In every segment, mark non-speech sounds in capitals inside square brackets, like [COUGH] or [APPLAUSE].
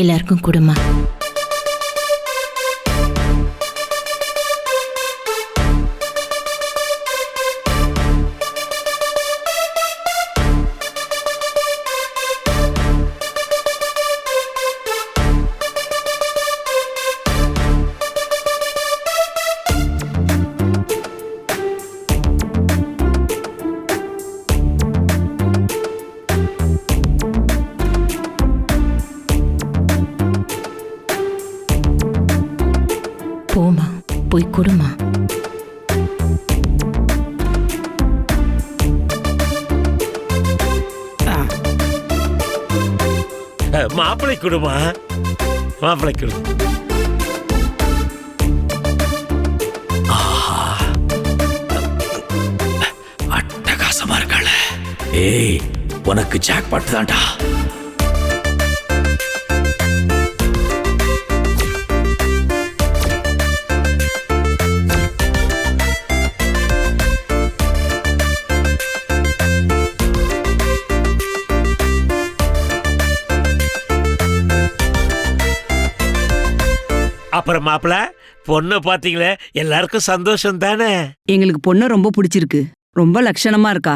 எல்லாருக்கும் கொடுமா. மாப்பிளை கொடுமா? மாப்பிளை கொடு. அட்டகாசமா இருக்காள. ஏய் உனக்கு ஜாக் பாட்டு தான்டா. அப்புறம் மாப்பிள பொண்ணை பாத்தீங்களே எல்லாருக்கும் சந்தோஷம் தானே? எங்களுக்கு பொண்ணு ரொம்ப பிடிச்சிருக்கு. ரொம்ப லட்சணமா இருக்கா.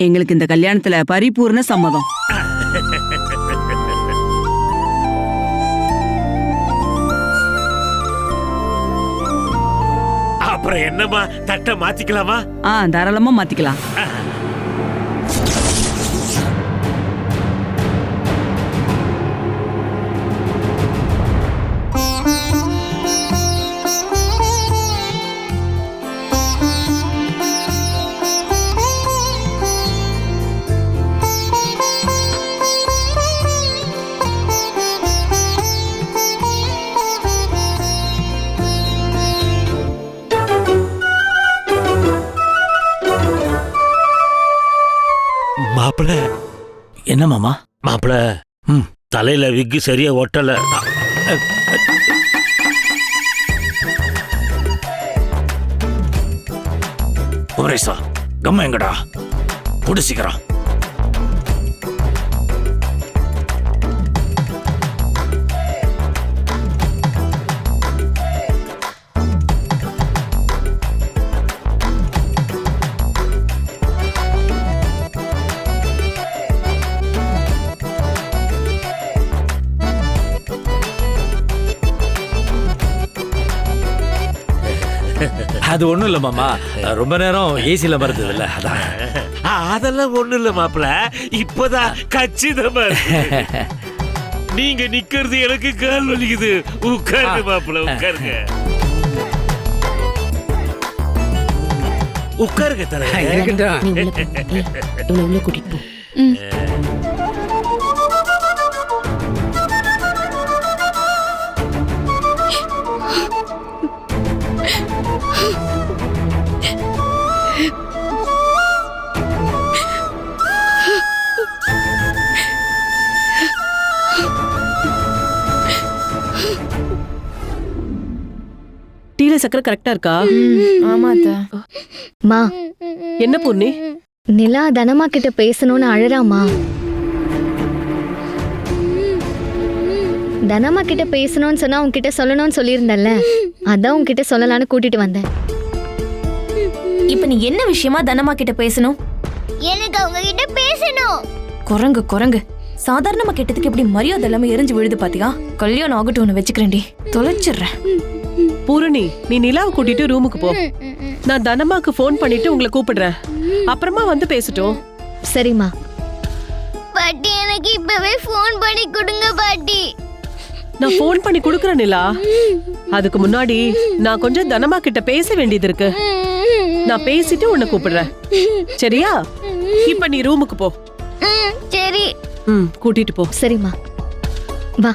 எங்களுக்கு இந்த கல்யாணத்துல பரிபூர்ண சம்மதம். அப்புறம் என்னம்மா தட்டை மாத்திக்கலாமா? ஆ தாராளமா மாத்திக்கலாம். மாப்பிள. என்ன மாமா? மாப்பிள ம். தலையில விக்கு சரியா ஒட்டல. குமரேசா கம்ம எங்கடா? குடு [LAUGHS] அது ஒண்ணும் இல்ல மாமா. ரொம்ப நேரம் ஏசில மறந்தது இல்ல அதான். ஆ, அதெல்லாம் ஒண்ணு இல்ல மாப்பிள. இப்பதான் கச்சிதமா இருக்கு. [LAUGHS] நீங்க நிக்கிறது எனக்கு கால் வலிக்குது. உட்காருங்க மாப்பிள உட்காருங்க. உட்காருங்க தர உள்ள கூட்டிட்டு போ. [LAUGHS] சக்கரை கரெக்டா இருக்கா? ஆமா அத்தை மா. என்ன பொண்ணு நிலா தனமா கிட்ட பேசணும்னு அழறாமா? தனமா கிட்ட பேசணும்னு சொன்னா உன்கிட்ட சொல்லணும்னு சொல்லியிருந்தல்ல? அதான் உன்கிட்ட சொல்லலாம்னு கூட்டிட்டு வந்தேன். இப்ப நீ என்ன விஷயமா தனமா கிட்ட பேசணும்? எனக்கு அவங்க கிட்ட பேசணும். குரங்கு குரங்கு. சாதாரணமா கேட்டதுக்கு இப்படி மரியாதை எல்லாமே எரிஞ்சு விழுது பாத்தியா? கல்யாணம் ஆகட்டும் ஒன்று வச்சுக்கிறேன்டி. தொலைச்சிடுறேன். பூரணி நீ நிலாவை கூட்டிட்டு ரூமுக்கு போ. நான் தனமாக்கு ஃபோன் பண்ணிட்டு உங்களை கூப்பிடுறேன். அப்புறமா வந்து பேசட்டும். சரிம்மா. பாட்டி எனக்கு இப்பவே ஃபோன் பண்ணி கொடுங்க பாட்டி. நான் ஃபோன் பண்ணி கொடுக்குறேன் நிலா. அதுக்கு முன்னாடி நான் கொஞ்சம் தனமா கிட்ட பேச வேண்டியது இருக்கு. நான் பேசிட்டு உன்னை கூப்பிடுறேன். சரியா? இப்ப நீ ரூமுக்கு போ. சரி. ம் கூட்டிட்டு போ. சரிம்மா. வா.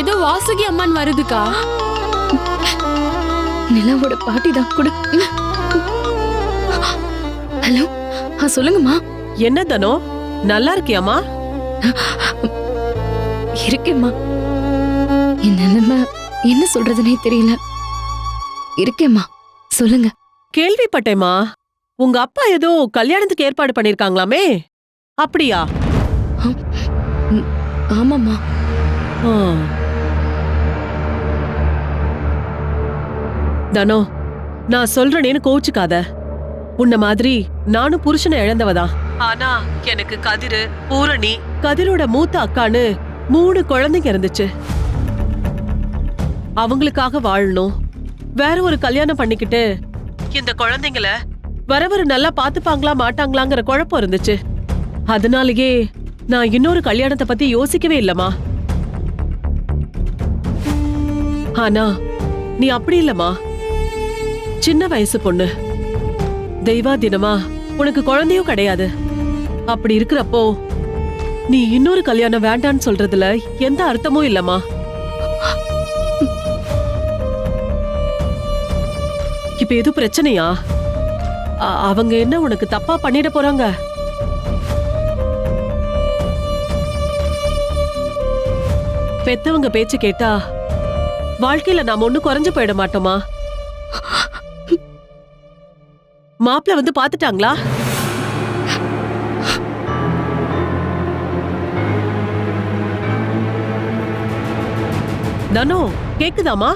ஏதோ வாசுகி அம்மன் வருதுக்கா. நிலாவோட பாட்டி தான் கொடு. ஹலோ ஆ சொல்லுங்கம்மா. என்ன தனோ? நல்லா இருக்கியாமா இருக்கேம்மா. என் நிலைமை என்ன சொல்றதுனே தெரியல. இருக்கேம்மா சொல்லுங்க. கேள்விப்பட்டேம்மா. உங்க அப்பா ஏதோ கல்யாணத்துக்கு ஏற்பாடு பண்ணிருக்காங்களாமே? அப்படியா? ஆமாம்மா. ஆ. தனோ நான் சொல்றேனேன்னு கோச்சுக்காத உன்ன மாதிரி நானும் புருஷனை இழந்தவதான் ஆனா எனக்கு கதிரு பூரணி கதிரோட மூத்த அக்கான்னு மூணு குழந்தைங்க இருந்துச்சு. அவங்களுக்காக வாழணும். வேற ஒரு கல்யாணம் பண்ணிக்கிட்டு இந்த குழந்தைங்கள வரவரு நல்லா பாத்துப்பாங்களா மாட்டாங்களாங்கிற குழப்பம் இருந்துச்சு. அதனாலயே நான் இன்னொரு கல்யாணத்தை பத்தி யோசிக்கவே இல்லம்மா. ஆனா நீ அப்படி இல்லம்மா. சின்ன வயசு பொண்ணு. தெய்வா தினமா உனக்கு குழந்தையும் கிடையாது. அப்படி இருக்கிறப்போ நீ இன்னொரு கல்யாணம் வேண்டான்னு சொல்றதுல எந்த அர்த்தமும் இல்லம்மா. இப்ப எது பிரச்சனையா? அவங்க என்ன உனக்கு தப்பா பண்ணிட போறாங்க? பெத்தவங்க பேச்சு கேட்டா வாழ்க்கையில நாம ஒண்ணு குறைஞ்சு போயிட மாட்டோமா? மாப்பிள்ள வந்து பாத்துட்டாங்களா? தனு கேக்குதாமா?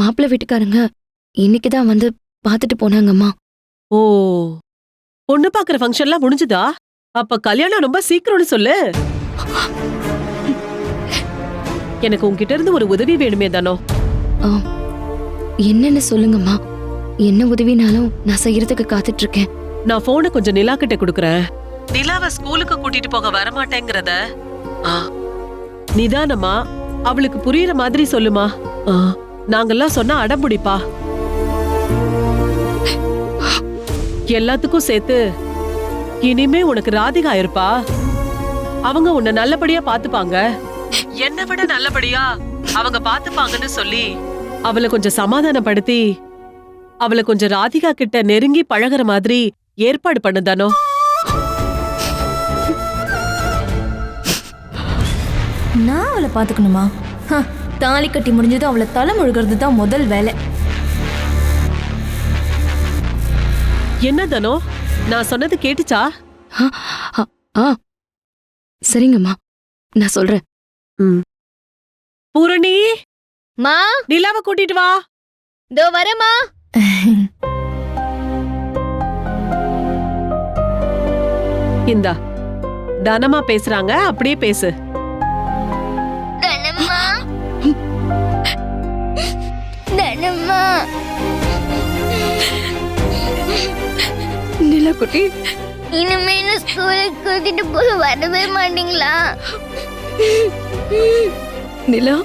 மாப்பிள்ளை வீட்டுக்காரங்க இன்னைக்கு தான் வந்து பார்த்துட்டு போனாங்கம்மா. ஓ பொண்ணு பாக்குற ஃபங்க்ஷன்லாம் முடிஞ்சுதா? அப்ப கல்யாணம் ரொம்ப சீக்கிரம்னு சொல்லு. எனக்கு உன்கிட்ட இருந்து ஒரு உதவி வேணுமே தானோ. என்னன்னு சொல்லுங்கம்மா. என்ன உதவினாலும் நான் செய்யறதுக்கு காத்துட்டு இருக்கேன் நான் போனை கொஞ்சம் நிலா கிட்ட குடுக்கறேன். நிலாவை ஸ்கூலுக்கு கூட்டிட்டு போக வரமாட்டேங்கிறத? ஆ, நிதானமா அவளுக்கு புரியுற மாதிரி சொல்லுமா. ஆ, நாங்கெல்லாம் சொன்னா அடம்பிடிப்பா எல்லாத்துக்கும் சேர்த்து இனிமே உனக்கு ராதிகா இருப்பா. அவங்க உன்னை நல்லபடியா பாத்துப்பாங்க. என்னை விட நல்லபடியா அவங்க பாத்துப்பாங்கன்னு சொல்லி அவளை கொஞ்சம் சமாதானப்படுத்தி அவளை கொஞ்சம் ராதிகா கிட்ட நெருங்கி பழகுற மாதிரி ஏற்பாடு பண்ணுதானோ நான் அவளை பாத்துக்கணுமா ஹ, தாலி கட்டி முடிஞ்சதும் அவளை தலை முழுகிறது தான் முதல் வேலை. என்ன தனோ? நான் சொன்னது கேட்டுச்சா? ஆ, ஆ, ஆ. சரிங்கம்மா. நான் சொல்றேன். பூரணி! மா? நிலாவை கூட்டிட்டு வா. இதோ வரேம்மா. இந்தா தனமா பேசுறாங்க அப்படியே பேசு. தனம்மா? தனம்மா? நிலா குட்டி. இனிமே என்ன ஸ்கூலுக்கு கூட்டிட்டு போய் வரவே மாட்டீங்களா? நிலா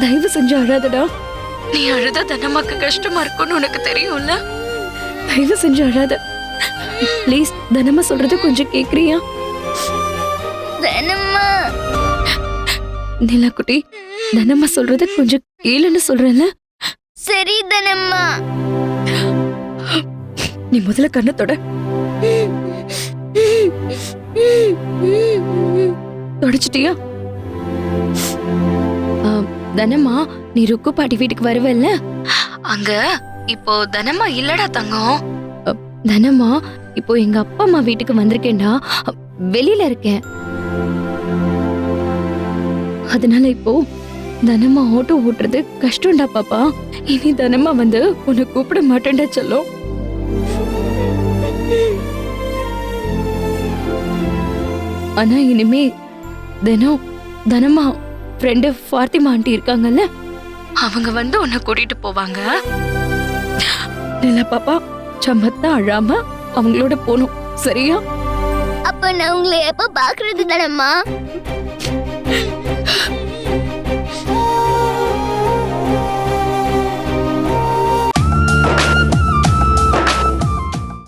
தயவு செஞ்சு அழாதடா. நீ அழுதா தனமாக்கு கஷ்டமா இருக்கும்னு உனக்கு தெரியும்ல? தயவு செஞ்சு அழாத. ப்ளீஸ் தனமா சொல்றது கொஞ்சம் கேக்குறியா? தனம்மா நிலா குட்டி தனமா சொல்றது கொஞ்சம் கேளுன்னு சொல்றேன்ல? சரி தனம்மா நீ முதல்ல கண்ணை தொட. தொடச்சிட்டியா? தனமா நீ ருக்கு பாட்டி வீட்டுக்கு வருவல்ல? அங்க இப்போ தனமா இல்லடா தங்கம். தனமா? இப்போ எங்க அப்பா அம்மா வீட்டுக்கு வந்திருக்கேன்டா. வெளியில இருக்கேன். அதனால இப்போ தனமா ஆட்டோ ஓட்டுறது கஷ்டம்டா பாப்பா. இனி தனமா வந்து உன்னை கூப்பிட மாட்டேன்டா சொல்லும். ஆனா இனிமே தினம் தனமா ஃப்ரெண்டு ஃபாத்திமா ஆண்டி இருக்காங்கல்ல? அவங்க வந்து உன்னை கூட்டிட்டு போவாங்க. நிலா பாப்பா சமத்தா அழாம அவங்களோட போகணும் சரியா? அப்ப நான் உங்களை எப்ப பாக்குறது தானம்மா?